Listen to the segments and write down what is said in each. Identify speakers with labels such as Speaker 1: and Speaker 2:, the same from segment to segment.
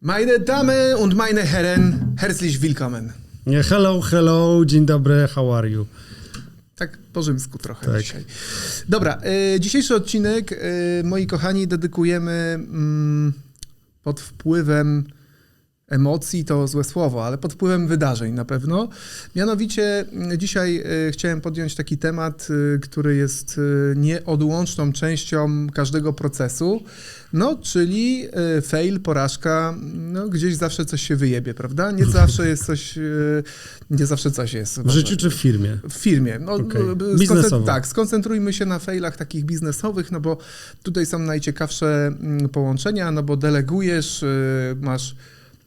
Speaker 1: Meine Damen und meine Herren, herzlich willkommen.
Speaker 2: Hello, hello, dzień dobry, how are you?
Speaker 1: Tak po rzymsku trochę
Speaker 2: Tak.
Speaker 1: dzisiaj. Dobra, y, dzisiejszy odcinek, y, moi kochani, dedykujemy mm, pod wpływem emocji, to złe słowo, ale pod wpływem wydarzeń na pewno. Mianowicie y, dzisiaj y, chciałem podjąć taki temat, y, który jest y, nieodłączną częścią każdego procesu, no czyli fail, porażka, no gdzieś zawsze coś się wyjebie, prawda? Nie zawsze jest coś, nie zawsze coś jest.
Speaker 2: W życiu czy w firmie?
Speaker 1: W firmie. No, skonce-
Speaker 2: Biznesowo.
Speaker 1: Tak, skoncentrujmy się na failach takich biznesowych, no bo tutaj są najciekawsze mm, połączenia, no bo delegujesz, masz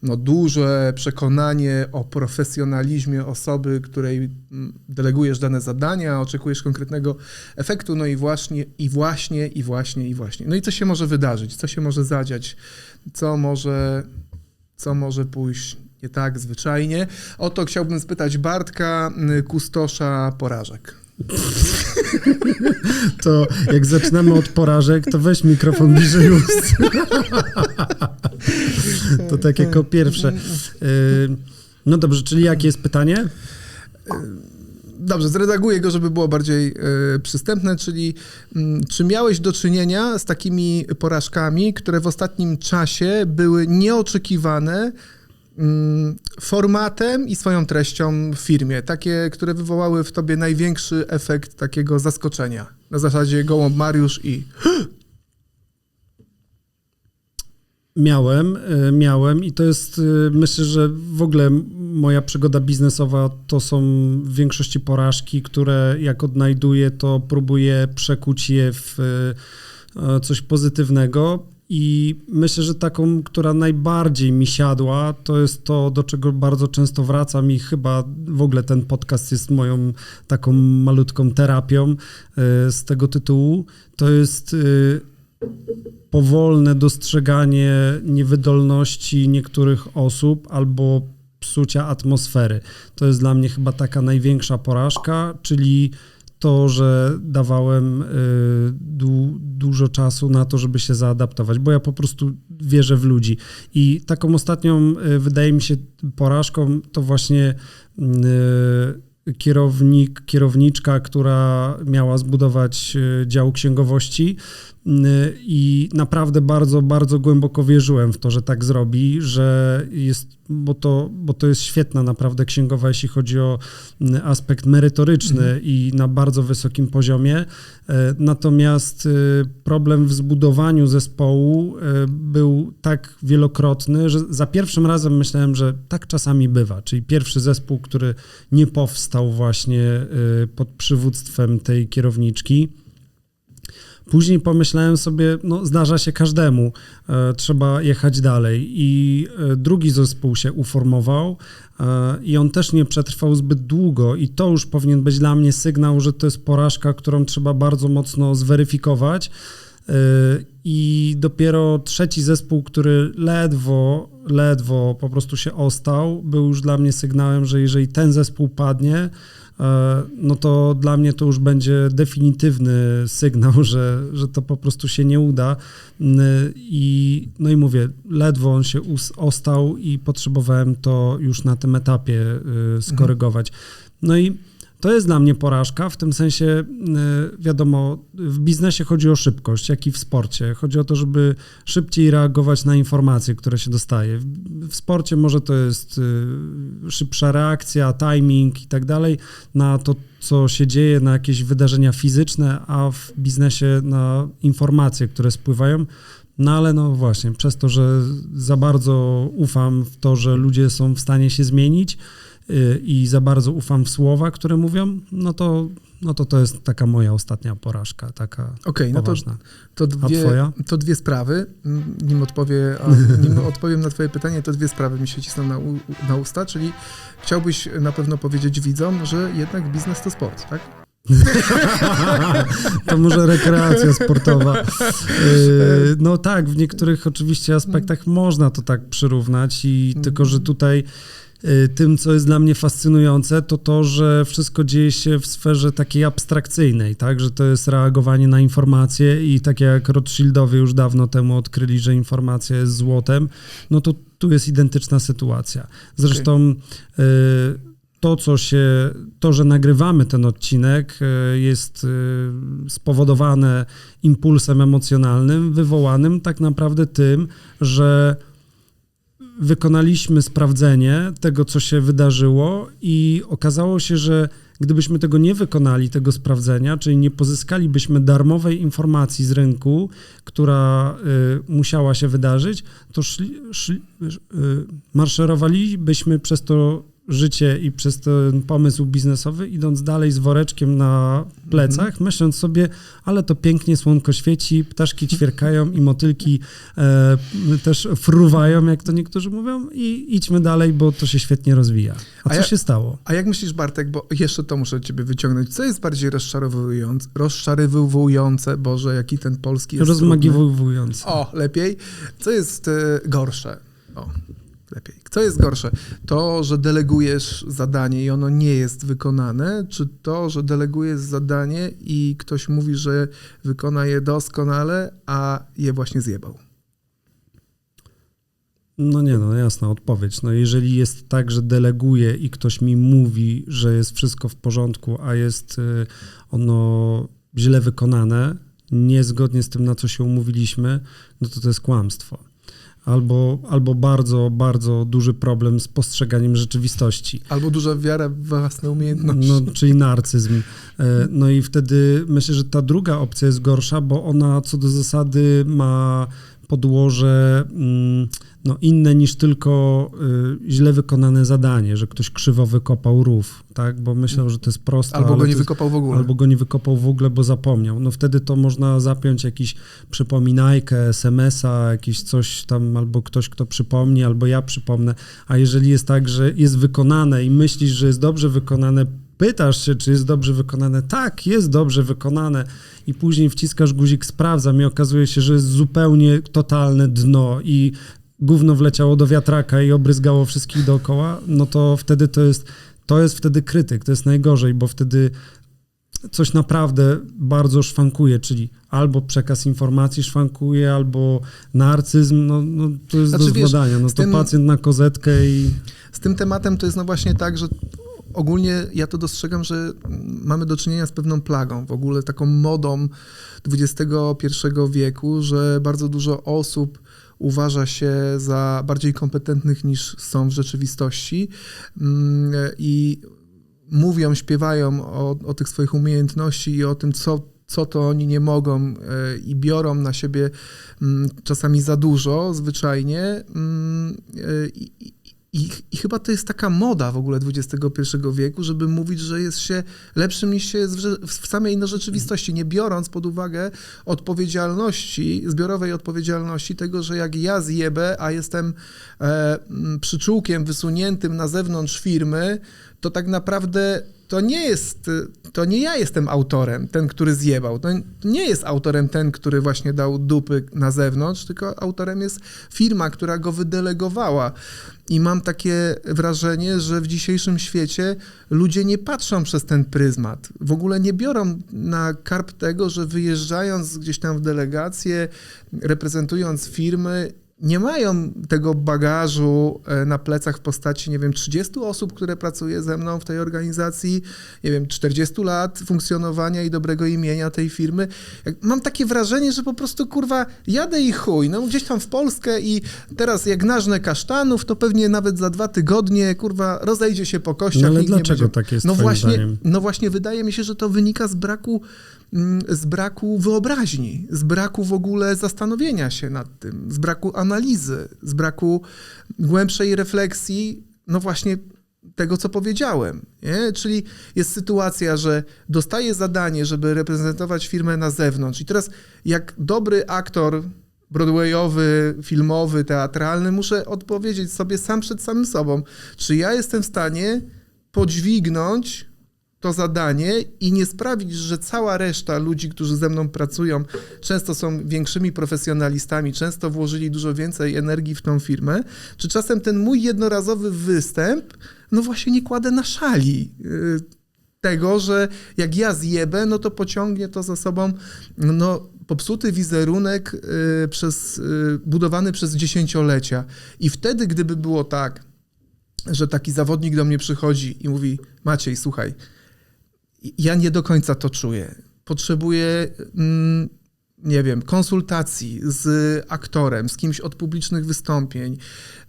Speaker 1: no, duże przekonanie o profesjonalizmie osoby, której mm, delegujesz dane zadania, oczekujesz konkretnego efektu, no i właśnie, i właśnie, i właśnie, i właśnie. No i co się może wydarzyć, co się może zadziać, co może, co może pójść nie tak zwyczajnie. O to chciałbym spytać Bartka, y, kustosza porażek.
Speaker 2: To jak zaczynamy od porażek, to weź mikrofon bliżej ust. To tak jako pierwsze. Y, No dobrze, czyli jakie jest pytanie?
Speaker 1: Dobrze, zredaguję go, żeby było bardziej y, przystępne, czyli mm, czy miałeś do czynienia z takimi porażkami, które w ostatnim czasie były nieoczekiwane mm, formatem i swoją treścią w firmie, takie, które wywołały w tobie największy efekt takiego zaskoczenia. Na zasadzie gołąb Mariusz i
Speaker 2: Miałem, y, miałem i to jest, y, myślę, że w ogóle moja przygoda biznesowa to są w większości porażki, które jak odnajduję, to próbuję przekuć je w y, coś pozytywnego. I myślę, że taką, która najbardziej mi siadła, to jest to, do czego bardzo często wracam i chyba w ogóle ten podcast jest moją taką malutką terapią z tego tytułu. To jest powolne dostrzeganie niewydolności niektórych osób albo psucia atmosfery. To jest dla mnie chyba taka największa porażka, czyli to, że dawałem y, du, dużo czasu na to, żeby się zaadaptować, bo ja po prostu wierzę w ludzi. I taką ostatnią, y, wydaje mi się, porażką to właśnie y, kierownik, kierowniczka, która miała zbudować dział księgowości i naprawdę bardzo, bardzo głęboko wierzyłem w to, że tak zrobi, że jest, bo to, bo to jest świetna naprawdę księgowa, jeśli chodzi o y, aspekt merytoryczny i na bardzo wysokim poziomie. Y, Natomiast y, problem w zbudowaniu zespołu y, był tak wielokrotny, że za pierwszym razem myślałem, że tak czasami bywa, czyli pierwszy zespół, który nie powstał właśnie y, pod przywództwem tej kierowniczki. Później pomyślałem sobie, no zdarza się każdemu, e, trzeba jechać dalej. I e, drugi zespół się uformował e, i on też nie przetrwał zbyt długo i to już powinien być dla mnie sygnał, że to jest porażka, którą trzeba bardzo mocno zweryfikować. I dopiero trzeci zespół, który ledwo, ledwo po prostu się ostał, był już dla mnie sygnałem, że jeżeli ten zespół padnie, e, no to dla mnie to już będzie definitywny sygnał, że, że to po prostu się nie uda. I, no i mówię, ledwo on się ostał i potrzebowałem to już na tym etapie y, skorygować. No i to jest dla mnie porażka, w tym sensie, y, wiadomo, w biznesie chodzi o szybkość, jak i w sporcie. Chodzi o to, żeby szybciej reagować na informacje, które się dostaje. W, sporcie może to jest y, szybsza reakcja, timing i tak dalej na to, co się dzieje, na jakieś wydarzenia fizyczne, a w biznesie na informacje, które spływają. No ale no właśnie, przez to, że za bardzo ufam w to, że ludzie są w stanie się zmienić, i za bardzo ufam w słowa, które mówią, no to, no to to jest taka moja ostatnia porażka, taka
Speaker 1: Okej, no to,
Speaker 2: poważna.
Speaker 1: to, dwie,
Speaker 2: twoja?
Speaker 1: to dwie sprawy. Nim, odpowie, nim odpowiem na twoje pytanie, to dwie sprawy mi się cisną na, u, na usta, czyli chciałbyś na pewno powiedzieć widzom, że jednak biznes to sport, tak?
Speaker 2: to może rekreacja sportowa. Y, No tak, w niektórych oczywiście aspektach można to tak przyrównać i tylko, że tutaj y, tym, co jest dla mnie fascynujące, to to, że wszystko dzieje się w sferze takiej abstrakcyjnej, tak, że to jest reagowanie na informacje i tak jak Rothschildowie już dawno temu odkryli, że informacja jest złotem, no to tu jest identyczna sytuacja. Zresztą y, to, co się, to, że nagrywamy ten odcinek, y, jest y, spowodowane impulsem emocjonalnym, wywołanym tak naprawdę tym, że wykonaliśmy sprawdzenie tego, co się wydarzyło, i okazało się, że gdybyśmy tego nie wykonali, tego sprawdzenia, czyli nie pozyskalibyśmy darmowej informacji z rynku, która y, musiała się wydarzyć, to szli, szli, y, marszerowalibyśmy przez to życie i przez ten pomysł biznesowy, idąc dalej z woreczkiem na plecach, mhm. myśląc sobie, ale to pięknie słonko świeci, ptaszki ćwierkają i motylki e, też fruwają, jak to niektórzy mówią, i idźmy dalej, bo to się świetnie rozwija. A, a co ja, się stało?
Speaker 1: A jak myślisz, Bartek, bo jeszcze to muszę ciebie wyciągnąć, co jest bardziej rozczarowujące, rozczarowujące Boże, jaki ten polski jest
Speaker 2: Rozmagiwujący.
Speaker 1: O, lepiej. Co jest e, gorsze? O lepiej. Co jest gorsze? To, że delegujesz zadanie i ono nie jest wykonane, czy to, że delegujesz zadanie i ktoś mówi, że wykona je doskonale, a je właśnie zjebał?
Speaker 2: No nie, no jasna odpowiedź. No jeżeli jest tak, że deleguję i ktoś mi mówi, że jest wszystko w porządku, a jest y, ono źle wykonane, niezgodnie z tym, na co się umówiliśmy, no to to jest kłamstwo albo, albo bardzo, bardzo duży problem z postrzeganiem rzeczywistości.
Speaker 1: Albo duża wiara w własne umiejętności.
Speaker 2: No, czyli narcyzm. E, no i wtedy myślę, że ta druga opcja jest gorsza, bo ona co do zasady ma podłoże mm, no, inne niż tylko y, źle wykonane zadanie, że ktoś krzywo wykopał rów, tak? Bo myślał, że to jest proste.
Speaker 1: Albo go nie
Speaker 2: jest,
Speaker 1: wykopał w ogóle.
Speaker 2: Albo go nie wykopał w ogóle, bo zapomniał. No wtedy to można zapiąć jakiś przypominajkę, SMS-a, jakiś coś tam, albo ktoś, kto przypomni, albo ja przypomnę. A jeżeli jest tak, że jest wykonane i myślisz, że jest dobrze wykonane, pytasz się, czy jest dobrze wykonane. Tak, jest dobrze wykonane. I później wciskasz guzik sprawdzam i okazuje się, że jest zupełnie totalne dno i gówno wleciało do wiatraka i obryzgało wszystkich dookoła, no to wtedy to jest, to jest wtedy krytyk, to jest najgorzej, bo wtedy coś naprawdę bardzo szwankuje, czyli albo przekaz informacji szwankuje, albo narcyzm, no, no to jest znaczy, do zbadania, no to tym, pacjent na kozetkę i...
Speaker 1: Z tym tematem to jest no właśnie tak, że ogólnie ja to dostrzegam, że mamy do czynienia z pewną plagą, w ogóle taką modą XXI wieku, że bardzo dużo osób uważa się za bardziej kompetentnych niż są w rzeczywistości mm, i mówią, śpiewają o, o tych swoich umiejętności i o tym, co co to oni nie mogą e, i biorą na siebie mm, czasami za dużo, zwyczajnie. Mm, e, I, i, I, chyba to jest taka moda w ogóle XXI wieku, żeby mówić, że jest się lepszym niż się jest w, w samej innej rzeczywistości, nie biorąc pod uwagę odpowiedzialności, zbiorowej odpowiedzialności tego, że jak ja zjebę, a jestem e, przyczółkiem wysuniętym na zewnątrz firmy, to tak naprawdę to nie jest, to nie ja jestem autorem, ten, który zjebał. To nie jest autorem ten, który właśnie dał dupy na zewnątrz, tylko autorem jest firma, która go wydelegowała. I mam takie wrażenie, że w dzisiejszym świecie ludzie nie patrzą przez ten pryzmat. W ogóle nie biorą na karp tego, że wyjeżdżając gdzieś tam w delegację, reprezentując firmy, nie mają tego bagażu e, na plecach w postaci, nie wiem, 30 osób, które pracuje ze mną w tej organizacji, nie wiem, 40 lat funkcjonowania i dobrego imienia tej firmy. Mam takie wrażenie, że po prostu, kurwa, jadę i chuj, no gdzieś tam w Polskę i teraz jak nażnę kasztanów, to pewnie nawet za dwa tygodnie, kurwa, rozejdzie się po kościach. No
Speaker 2: ale dlaczego tak jest
Speaker 1: no właśnie, No właśnie, wydaje mi się, że to wynika z braku z braku wyobraźni, z braku w ogóle zastanowienia się nad tym, z braku analizy, z braku głębszej refleksji, no właśnie tego, co powiedziałem. Nie? Czyli jest sytuacja, że dostaję zadanie, żeby reprezentować firmę na zewnątrz i teraz jak dobry aktor broadwayowy, filmowy, teatralny, muszę odpowiedzieć sobie sam przed samym sobą, czy ja jestem w stanie podźwignąć to zadanie i nie sprawić, że cała reszta ludzi, którzy ze mną pracują, często są większymi profesjonalistami, często włożyli dużo więcej energii w tą firmę, czy czasem ten mój jednorazowy występ, no właśnie nie kładę na szali y, tego, że jak ja zjebę, no to pociągnie to za sobą no, popsuty wizerunek y, przez, y, budowany przez dziesięciolecia. I wtedy, gdyby było tak, że taki zawodnik do mnie przychodzi i mówi: Maciej, słuchaj, ja nie do końca to czuję. Potrzebuję, mm, nie wiem, konsultacji z aktorem, z kimś od publicznych wystąpień.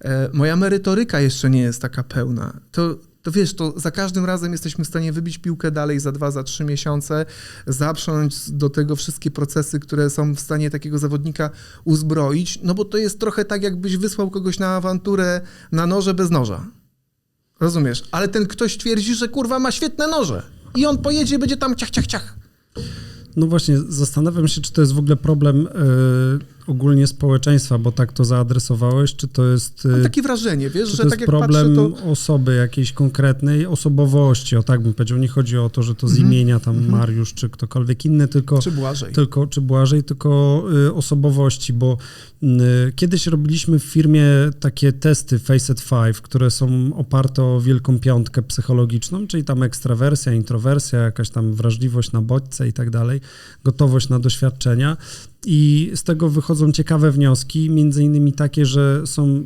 Speaker 1: E, moja merytoryka jeszcze nie jest taka pełna. To, to wiesz, to za każdym razem jesteśmy w stanie wybić piłkę dalej za dwa, za trzy miesiące, zaprząć do tego wszystkie procesy, które są w stanie takiego zawodnika uzbroić, no bo to jest trochę tak, jakbyś wysłał kogoś na awanturę na noże bez noża. Rozumiesz? Ale ten ktoś twierdzi, że kurwa ma świetne noże. I on pojedzie będzie tam ciach, ciach, ciach.
Speaker 2: No właśnie, zastanawiam się, czy to jest w ogóle problem y, ogólnie społeczeństwa, bo tak to zaadresowałeś, czy to jest...
Speaker 1: Mam
Speaker 2: y,
Speaker 1: takie wrażenie, wiesz, że
Speaker 2: to
Speaker 1: tak jak
Speaker 2: problem
Speaker 1: patrzę, to...
Speaker 2: osoby jakiejś konkretnej, osobowości, o tak bym powiedział. Nie chodzi o to, że to z
Speaker 1: Mhm.
Speaker 2: imienia tam Mariusz, czy ktokolwiek inny, tylko
Speaker 1: Czy Błażej?
Speaker 2: tylko, czy Błażej, tylko y, osobowości, bo y, kiedyś robiliśmy w firmie takie testy Facet 5, które są oparte o wielką piątkę psychologiczną, czyli tam ekstrawersja, introwersja, jakaś tam wrażliwość na bodźce i tak dalej, gotowość na doświadczenia. I z tego wychodzą ciekawe wnioski, między innymi takie, że są,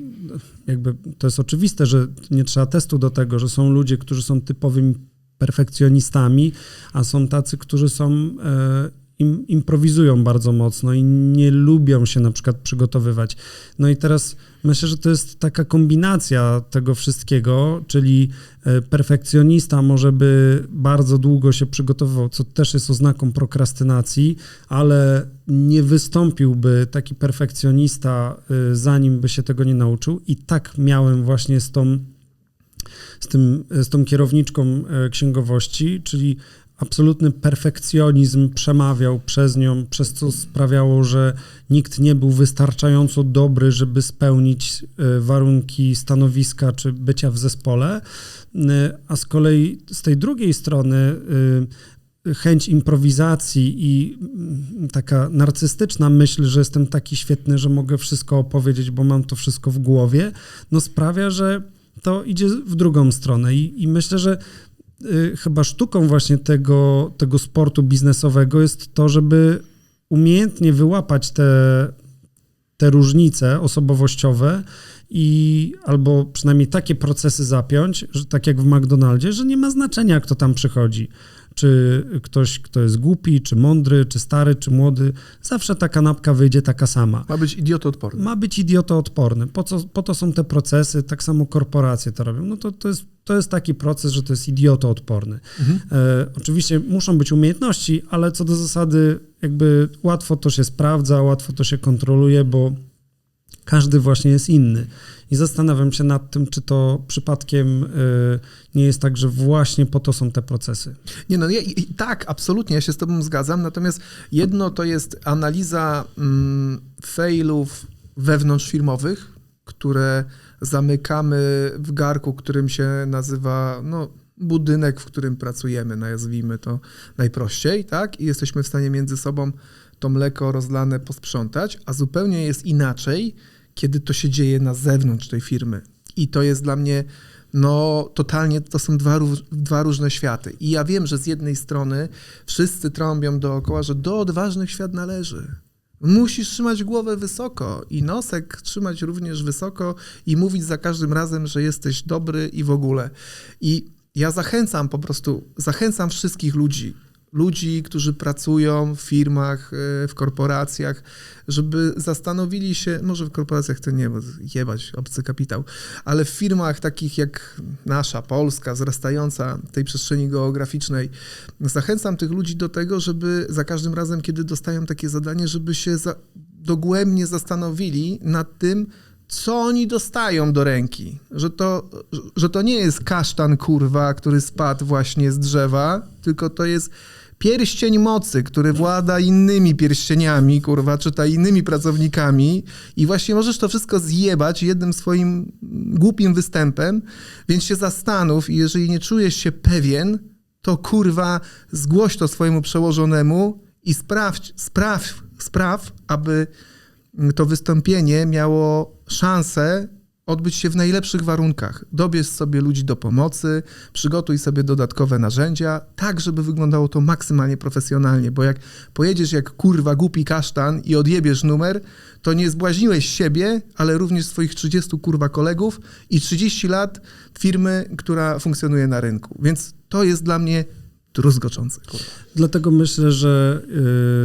Speaker 2: jakby to jest oczywiste, że nie trzeba testu do tego, że są ludzie, którzy są typowymi perfekcjonistami, a są tacy, którzy są e, im, improwizują bardzo mocno i nie lubią się na przykład przygotowywać. No i teraz myślę, że to jest taka kombinacja tego wszystkiego, czyli e, perfekcjonista może by bardzo długo się przygotowywał, co też jest oznaką prokrastynacji, ale nie wystąpiłby taki perfekcjonista, e, zanim by się tego nie nauczył. I tak miałem właśnie z tą z, tym, z tą kierowniczką e, księgowości, czyli absolutny perfekcjonizm przemawiał przez nią, przez co sprawiało, że nikt nie był wystarczająco dobry, żeby spełnić e, warunki stanowiska czy bycia w zespole. E, A z kolei z tej drugiej strony e, chęć improwizacji i mm, taka narcystyczna myśl, że jestem taki świetny, że mogę wszystko opowiedzieć, bo mam to wszystko w głowie, no sprawia, że to idzie w drugą stronę i, i myślę, że chyba sztuką właśnie tego, tego sportu biznesowego jest to, żeby umiejętnie wyłapać te, te różnice osobowościowe i albo przynajmniej takie procesy zapiąć, że tak jak w McDonaldzie, że nie ma znaczenia, kto tam przychodzi. Czy ktoś, kto jest głupi, czy mądry, czy stary, czy młody, zawsze ta kanapka wyjdzie taka sama.
Speaker 1: Ma być idiotoodporny.
Speaker 2: Ma być idiotoodporny. Po, co, po to są te procesy, tak samo korporacje to robią. No to, to, jest, to jest taki proces, że to jest idiotoodporny.
Speaker 1: Mhm.
Speaker 2: E, oczywiście muszą być umiejętności, ale co do zasady, jakby łatwo to się sprawdza, łatwo to się kontroluje, bo każdy właśnie jest inny. I zastanawiam się nad tym, czy to przypadkiem y, nie jest tak, że właśnie po to są te procesy.
Speaker 1: Nie no, i tak, absolutnie, ja się z tobą zgadzam, natomiast jedno to jest analiza mm, failów wewnątrzfirmowych, które zamykamy w garku, którym się nazywa, no, budynek, w którym pracujemy, nazwijmy to najprościej, tak? I jesteśmy w stanie między sobą to mleko rozlane posprzątać, a zupełnie jest inaczej, kiedy to się dzieje na zewnątrz tej firmy. I to jest dla mnie, no totalnie, to są dwa, dwa różne światy. I ja wiem, że z jednej strony wszyscy trąbią dookoła, że do odważnych świat należy. Musisz trzymać głowę wysoko i nosek trzymać również wysoko i mówić za każdym razem, że jesteś dobry i w ogóle. I ja zachęcam po prostu, zachęcam wszystkich ludzi, ludzi, którzy pracują w firmach, y, w korporacjach, żeby zastanowili się, może w korporacjach to nie, bo jebać obcy kapitał, ale w firmach takich jak nasza, Polska, wzrastająca tej przestrzeni geograficznej, zachęcam tych ludzi do tego, żeby za każdym razem, kiedy dostają takie zadanie, żeby się za, dogłębnie zastanowili nad tym, co oni dostają do ręki. Że to, że to nie jest kasztan, kurwa, który spadł właśnie z drzewa, tylko to jest pierścień mocy, który włada innymi pierścieniami, kurwa, czy ta innymi pracownikami i właśnie możesz to wszystko zjebać jednym swoim głupim występem, więc się zastanów i jeżeli nie czujesz się pewien, to kurwa zgłoś to swojemu przełożonemu i sprawdź, spraw, spraw, aby to wystąpienie miało szansę odbyć się w najlepszych warunkach. Dobierz sobie ludzi do pomocy, przygotuj sobie dodatkowe narzędzia, tak żeby wyglądało to maksymalnie profesjonalnie, bo jak pojedziesz jak kurwa głupi kasztan i odjebiesz numer, to nie zbłaźniłeś siebie, ale również swoich 30 kurwa kolegów i 30 lat firmy, która funkcjonuje na rynku. Więc to jest dla mnie druzgoczące.
Speaker 2: Dlatego myślę, że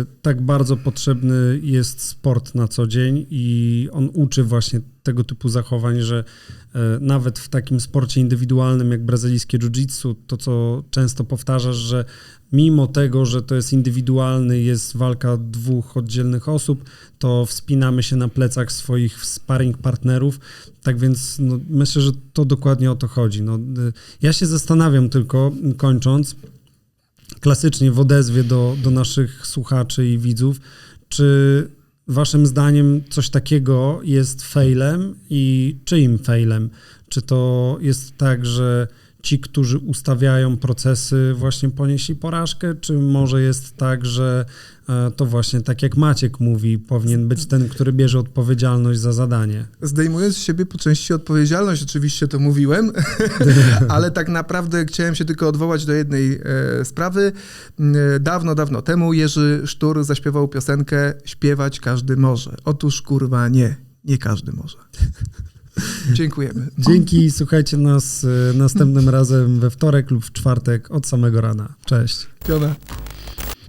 Speaker 2: y, tak bardzo potrzebny jest sport na co dzień i on uczy właśnie tego typu zachowań, że y, nawet w takim sporcie indywidualnym jak brazylijskie jiu-jitsu, to co często powtarzasz, że mimo tego, że to jest indywidualny, jest walka dwóch oddzielnych osób, to wspinamy się na plecach swoich sparring partnerów. Tak więc no, myślę, że to dokładnie o to chodzi. No, y, ja się zastanawiam tylko, kończąc, klasycznie w odezwie do, do naszych słuchaczy i widzów, czy waszym zdaniem coś takiego jest failem i czyim failem? Czy to jest tak, że ci, którzy ustawiają procesy, właśnie ponieśli porażkę, czy może jest tak, że e, to właśnie tak jak Maciek mówi, powinien być ten, który bierze odpowiedzialność za zadanie?
Speaker 1: Zdejmując z siebie po części odpowiedzialność, oczywiście to mówiłem, ale tak naprawdę chciałem się tylko odwołać do jednej e, sprawy. E, dawno, dawno temu Jerzy Sztur zaśpiewał piosenkę Śpiewać każdy może. Otóż kurwa nie, nie każdy może. Dziękujemy.
Speaker 2: Dzięki, słuchajcie nas e, następnym razem we wtorek lub w czwartek od samego rana. Cześć.
Speaker 1: Piona.